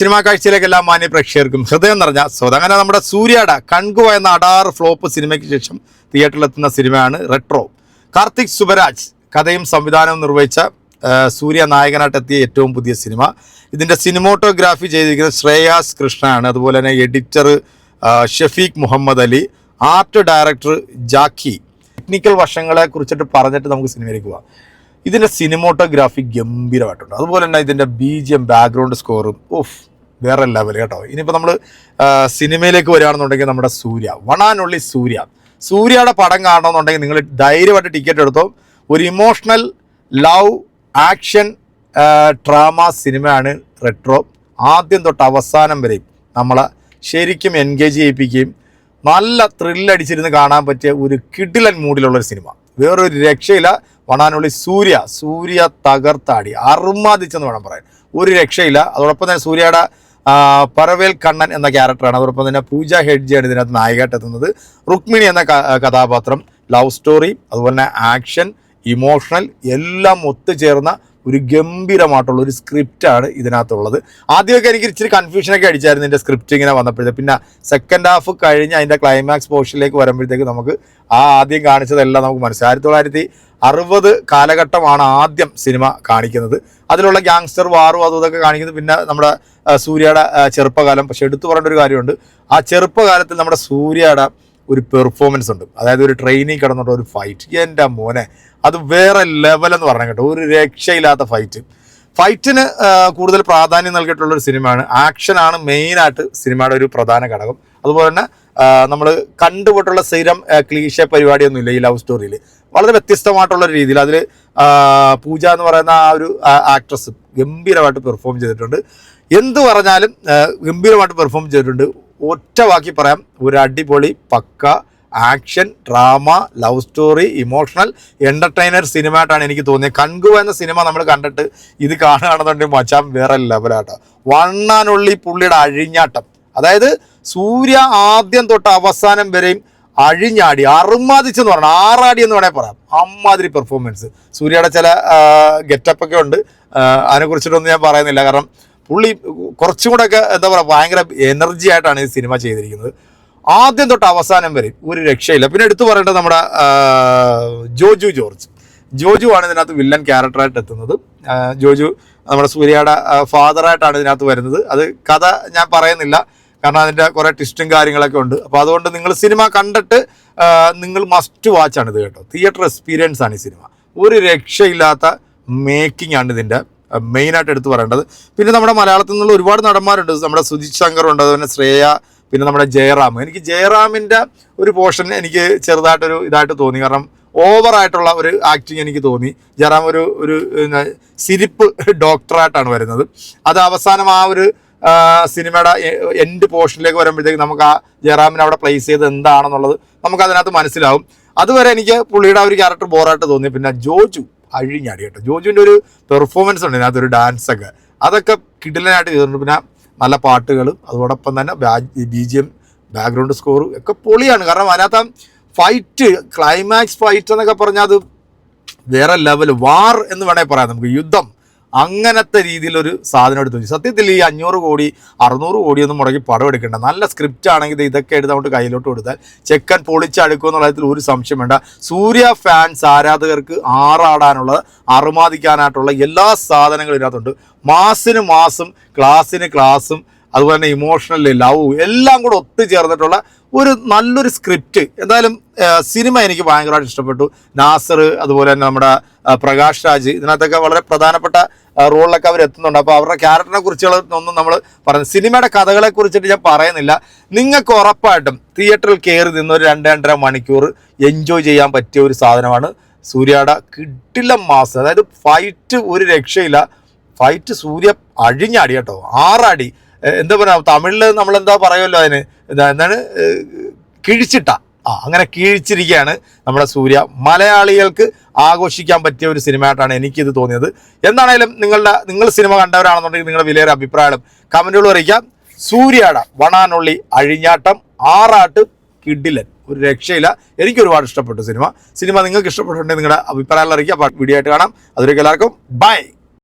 Cinema കാഴ്ചയിലേക്ക് എല്ലാ മാന്യ പ്രേക്ഷകർക്കും ഹൃദയം നിറഞ്ഞ സ്വാഗതം. അങ്ങനെ നമ്മുടെ സൂര്യയുടെ കൺകുവ എന്ന അടാറ് ഫ്ലോപ്പ് സിനിമയ്ക്ക് ശേഷം തിയേറ്ററിലെത്തുന്ന സിനിമയാണ് റെട്രോ കാർത്തിക് സുബരാജ് കഥയും സംവിധാനവും നിർവഹിച്ച സൂര്യ നായകനായിട്ട് എത്തിയ ഏറ്റവും പുതിയ സിനിമ. ഇതിന്റെ സിനിമോട്ടോഗ്രാഫി ചെയ്തിരിക്കുന്നത് ശ്രേയാസ് കൃഷ്ണയാണ് അതുപോലെ തന്നെ editor Shafeeq Muhammad Ali art director Jacky. Technical വശങ്ങളെ കുറിച്ചിട്ട് പറഞ്ഞിട്ട് നമുക്ക് സിനിമയിലേക്ക് പോവാം. ഇതിന്റെ സിനിമോട്ടോഗ്രാഫി ഗംഭീരമായിട്ടുണ്ട്. അതുപോലെ തന്നെ ഇതിന്റെ ബി ജി എം ബാക്ക്ഗ്രൗണ്ട് സ്കോറും ഓഫ് വേറെ ലെവൽ കേട്ടോ. ഇനിയിപ്പോൾ നമ്മൾ സിനിമയിലേക്ക് വരികയാണെന്നുണ്ടെങ്കിൽ നമ്മുടെ സൂര്യ ഓൺലി സൂര്യ. സൂര്യയുടെ പടം കാണണമെന്നുണ്ടെങ്കിൽ നിങ്ങൾ ധൈര്യമായിട്ട് ടിക്കറ്റ് എടുത്തോ. ഒരു ഇമോഷണൽ ലവ് ആക്ഷൻ ഡ്രാമ സിനിമയാണ് റെട്രോ ആദ്യം തൊട്ട് അവസാനം വരെയും നമ്മളെ ശരിക്കും എൻഗേജ് ചെയ്യിപ്പിക്കുകയും നല്ല ത്രില്ലടിച്ചിരുന്ന് കാണാൻ പറ്റിയ ഒരു കിഡിലൻ മൂഡിലുള്ളൊരു സിനിമ വേറൊരു രക്ഷയില്ല. വണാനുള്ളി സൂര്യ സൂര്യ തകർത്താടി അർമാദിച്ചെന്ന് വേണം പറയാൻ. ഒരു രക്ഷയില്ല. അതോടൊപ്പം തന്നെ സൂര്യയുടെ ആ, പരവേൽ കണ്ണൻ എന്ന ക്യാരക്ടറാണ്. അതോടൊപ്പം തന്നെ പൂജ ഹെഡ്ജിയാണ് ഇതിനകത്ത് നായികയായിട്ട് എത്തുന്നത് റുക്മിണി എന്ന കഥാപാത്രം ലവ് സ്റ്റോറി അതുപോലെ തന്നെ ആക്ഷൻ ഇമോഷണൽ എല്ലാം ഒത്തുചേർന്ന ഒരു ഗംഭീരമായിട്ടുള്ള ഒരു സ്ക്രിപ്റ്റാണ് ഇതിനകത്തുള്ളത്. ആദ്യമൊക്കെ എനിക്ക് ഇച്ചിരി കൺഫ്യൂഷനൊക്കെ അടിച്ചായിരുന്നു ഇതിന്റെ സ്ക്രിപ്റ്റ് ഇങ്ങനെ വന്നപ്പോഴത്തെ. പിന്നെ സെക്കൻഡ് ഹാഫ് കഴിഞ്ഞ് അതിന്റെ ക്ലൈമാക്സ് പോർഷനിലേക്ക് വരുമ്പോഴത്തേക്ക് നമുക്ക് ആ ആദ്യം കാണിച്ചതെല്ലാം നമുക്ക് മനസ്സിലായി. ആയിരത്തി തൊള്ളായിരത്തി അറുപത് കാലഘട്ടമാണ് ആദ്യം സിനിമ കാണിക്കുന്നത്. അതിലുള്ള ഗ്യാങ്സ്റ്റർ വാറും അതും ഇതൊക്കെ കാണിക്കുന്നത്. പിന്നെ നമ്മുടെ സൂര്യയുടെ ചെറുപ്പകാലം. പക്ഷെ എടുത്തു പറയേണ്ട ഒരു കാര്യമുണ്ട്. ആ ചെറുപ്പകാലത്തിൽ നമ്മുടെ സൂര്യയുടെ ഒരു പെർഫോമൻസ് ഉണ്ട്. അതായത് ഒരു ട്രെയിനിങ് കിടന്നിട്ട് ഒരു ഫൈറ്റ് എന്റെ മോനെ അത് വേറെ ലെവൽ എന്ന് പറഞ്ഞ കേട്ടോ. ഒരു രക്ഷയില്ലാത്ത ഫൈറ്റ് ഫൈറ്റിന് കൂടുതൽ പ്രാധാന്യം നൽകിയിട്ടുള്ള ഒരു സിനിമയാണ്. ആക്ഷനാണ് മെയിനായിട്ട് സിനിമയുടെ ഒരു പ്രധാന ഘടകം. അതുപോലെ തന്നെ നമ്മൾ കണ്ടുപോട്ടുള്ള സ്ഥിരം ക്ലീശ പരിപാടിയൊന്നുമില്ല ഈ ലവ് സ്റ്റോറിയിൽ വളരെ വ്യത്യസ്തമായിട്ടുള്ള രീതിയിൽ അതിൽ പൂജ എന്ന് പറയുന്ന ആ ഒരു ആക്ട്രസ് ഗംഭീരമായിട്ട് പെർഫോം ചെയ്തിട്ടുണ്ട്. എന്ത് പറഞ്ഞാലും ഗംഭീരമായിട്ട് പെർഫോം ചെയ്തിട്ടുണ്ട്. ഒറ്റ വാക്കി പറയാം. ഒരു അടിപൊളി പക്ക action drama love story emotional entertainer cinema ആയിട്ടാണ് എനിക്ക് തോന്നിയത്. കൺകു എന്ന സിനിമ നമ്മൾ കണ്ടിട്ട് ഇത് കാണുകയാണെന്നുണ്ടെങ്കിൽ മച്ചാൻ വേറെ ലെവലാട്ടോ വണ്ണാനുള്ളി പുള്ളിയുടെ അഴിഞ്ഞാട്ടം. അതായത് സൂര്യ ആദ്യം തൊട്ട് അവസാനം വരെയും അഴിഞ്ഞാടി അറുമാദിച്ചെന്ന് പറഞ്ഞാൽ ആറാടി എന്ന് വേണേൽ പറയാം. അമ്മാതിരി പെർഫോമൻസ് സൂര്യയുടെ ചില ഗെറ്റപ്പൊക്കെ ഉണ്ട്. അതിനെക്കുറിച്ചിട്ടൊന്നും ഞാൻ പറയുന്നില്ല. കാരണം പുള്ളി കുറച്ചും കൂടെ ഒക്കെ എന്താ പറയുക ഭയങ്കര എനർജി ആയിട്ടാണ് ഈ സിനിമ ചെയ്തിരിക്കുന്നത്. ആദ്യം തൊട്ട് അവസാനം വരെ ഒരു രക്ഷയില്ല. പിന്നെ എടുത്തു പറയേണ്ടത് നമ്മുടെ ജോജു ജോർജ്. ജോജു ആണ് ഇതിനകത്ത് വില്ലൻ ക്യാരക്ടറായിട്ട് എത്തുന്നത്. ജോജു നമ്മുടെ സൂര്യയുടെ ഫാദറായിട്ടാണ് ഇതിനകത്ത് വരുന്നത്. അത് കഥ ഞാൻ പറയുന്നില്ല. കാരണം അതിന്റെ കുറേ ട്വിസ്റ്റും കാര്യങ്ങളൊക്കെ ഉണ്ട്. അപ്പോൾ അതുകൊണ്ട് നിങ്ങൾ സിനിമ കണ്ടിട്ട് നിങ്ങൾ മസ്റ്റ് വാച്ച് ആണ് ഇത് കേട്ടോ. തിയേറ്റർ എക്സ്പീരിയൻസ് ആണ് ഈ സിനിമ. ഒരു രക്ഷയില്ലാത്ത മേക്കിംഗ് ആണ് ഇതിന്റെ മെയിനായിട്ട് എടുത്തു പറയേണ്ടത്. പിന്നെ നമ്മുടെ മലയാളത്തിൽ നിന്നുള്ള ഒരുപാട് നടന്മാരുണ്ട്. നമ്മുടെ സുജിത് ശങ്കർ ഉണ്ട് അതുപോലെ ശ്രേയ പിന്നെ നമ്മുടെ ജയറാം. എനിക്ക് ജയറാമിന്റെ ഒരു പോർഷൻ എനിക്ക് ചെറുതായിട്ടൊരു ഇതായിട്ട് തോന്നി. കാരണം ഓവറായിട്ടുള്ള ഒരു ആക്ടിങ് എനിക്ക് തോന്നി. ജയറാം ഒരു ഒരു സിരിപ്പ് ഡോക്ടറായിട്ടാണ് വരുന്നത്. അത് അവസാനം ആ ഒരു സിനിമയുടെ എൻഡ് പോർഷനിലേക്ക് വരുമ്പോഴത്തേക്ക് നമുക്ക് ആ ജയറാമിനെ അവിടെ പ്ലേസ് ചെയ്ത് എന്താണെന്നുള്ളത് നമുക്ക് അതിനകത്ത് മനസ്സിലാവും. അതുവരെ എനിക്ക് പുള്ളിയുടെ ഒരു ക്യാരക്ടർ ബോറായിട്ട് തോന്നി. പിന്നെ ജോജു. അഴിഞ്ഞാടി കേട്ടോ. ജോജുവിന്റെ ഒരു പെർഫോമൻസ് ഉണ്ട് അതിനകത്ത് ഒരു ഡാൻസ് ഒക്കെ. അതൊക്കെ കിടിലനായിട്ട് ചെയ്തിട്ടുണ്ട്. പിന്നെ നല്ല പാട്ടുകളും അതോടൊപ്പം തന്നെ B G M background score ഒക്കെ പൊളിയാണ്. കാരണം അതിനകത്ത് ഫൈറ്റ് ക്ലൈമാക്സ് ഫൈറ്റ് എന്നൊക്കെ പറഞ്ഞാൽ അത് വേറെ ലെവൽ വാർ എന്ന് വേണമെങ്കിൽ പറയാം നമുക്ക്. യുദ്ധം. അങ്ങനത്തെ രീതിയിലൊരു സാധനം എടുത്തു സത്യത്തിൽ ഈ അഞ്ഞൂറ് കോടി അറുന്നൂറ് കോടിയൊന്നും മുടക്കി പടം എടുക്കേണ്ട നല്ല സ്ക്രിപ്റ്റ് ആണെങ്കിൽ ഇത് ഇതൊക്കെ എടുത്ത് അങ്ങോട്ട് കയ്യിലോട്ട് കൊടുത്താൽ ചെക്കൻ പൊളിച്ചടുക്കും എന്നുള്ള കാര്യത്തിൽ ഒരു സംശയം വേണ്ട. സൂര്യ ഫാൻസ് ആരാധകർക്ക് ആറാടാനുള്ള അറുമാദിക്കാനായിട്ടുള്ള എല്ലാ സാധനങ്ങളും ഇതിനകത്തുണ്ട്. മാസിന് മാസം ക്ലാസ്സിന് ക്ലാസ്സും അതുപോലെ തന്നെ ഇമോഷണൽ ലവ് എല്ലാം കൂടെ ഒത്തുചേർന്നിട്ടുള്ള ഒരു നല്ലൊരു സ്ക്രിപ്റ്റ് എന്തായാലും സിനിമ എനിക്ക് ഭയങ്കരമായിട്ട് ഇഷ്ടപ്പെട്ടു. നാസർ അതുപോലെ തന്നെ നമ്മുടെ പ്രകാശ് രാജ് ഇതിനകത്തൊക്കെ വളരെ പ്രധാനപ്പെട്ട റോളിലൊക്കെ അവർ എത്തുന്നുണ്ട്. അപ്പോൾ അവരുടെ ക്യാരക്ടറിനെ കുറിച്ചുള്ള ഒന്നും നമ്മൾ പറയുന്നത് സിനിമയുടെ കഥകളെ കുറിച്ചിട്ട് ഞാൻ പറയുന്നില്ല. നിങ്ങൾക്ക് ഉറപ്പായിട്ടും തിയേറ്ററിൽ കയറി നിന്ന് ഒരു രണ്ട് രണ്ടര മണിക്കൂർ എൻജോയ് ചെയ്യാൻ പറ്റിയ ഒരു സാധനമാണ് സൂര്യയുടെ കിട്ടില്ല മാസം അതായത് ഫൈറ്റ് ഒരു രക്ഷയില്ല. ഫൈറ്റ് സൂര്യ അഴിഞ്ഞടി കേട്ടോ. ആറടി. എന്താ പറയുക തമിഴിൽ നമ്മളെന്താ പറയുമല്ലോ അതിന്? എന്താ എന്താണ്? കിഴിച്ചിട്ട. ആ അങ്ങനെ കീഴിച്ചിരിക്കുകയാണ് നമ്മുടെ സൂര്യ. മലയാളികൾക്ക് ആഘോഷിക്കാൻ പറ്റിയ ഒരു സിനിമയായിട്ടാണ് എനിക്കിത് തോന്നിയത്. എന്താണേലും നിങ്ങളുടെ നിങ്ങൾ സിനിമ കണ്ടവരാണെന്നുണ്ടെങ്കിൽ നിങ്ങളുടെ വിലയേറെ അഭിപ്രായം കമന്റുകൾ അറിയിക്കാം. സൂര്യയുടെ വണാനുള്ളി അഴിഞ്ഞാട്ടം ആറാട്ട് കിഡിലൻ ഒരു രക്ഷയില്ല. എനിക്ക് ഒരുപാട് ഇഷ്ടപ്പെട്ടു സിനിമ. സിനിമ നിങ്ങൾക്ക് ഇഷ്ടപ്പെട്ടിട്ടുണ്ടെങ്കിൽ നിങ്ങളുടെ അഭിപ്രായങ്ങൾ അറിയിക്കുക വീഡിയോ ആയിട്ട് കാണാം. അതിലേക്ക് എല്ലാവർക്കും. ബൈ.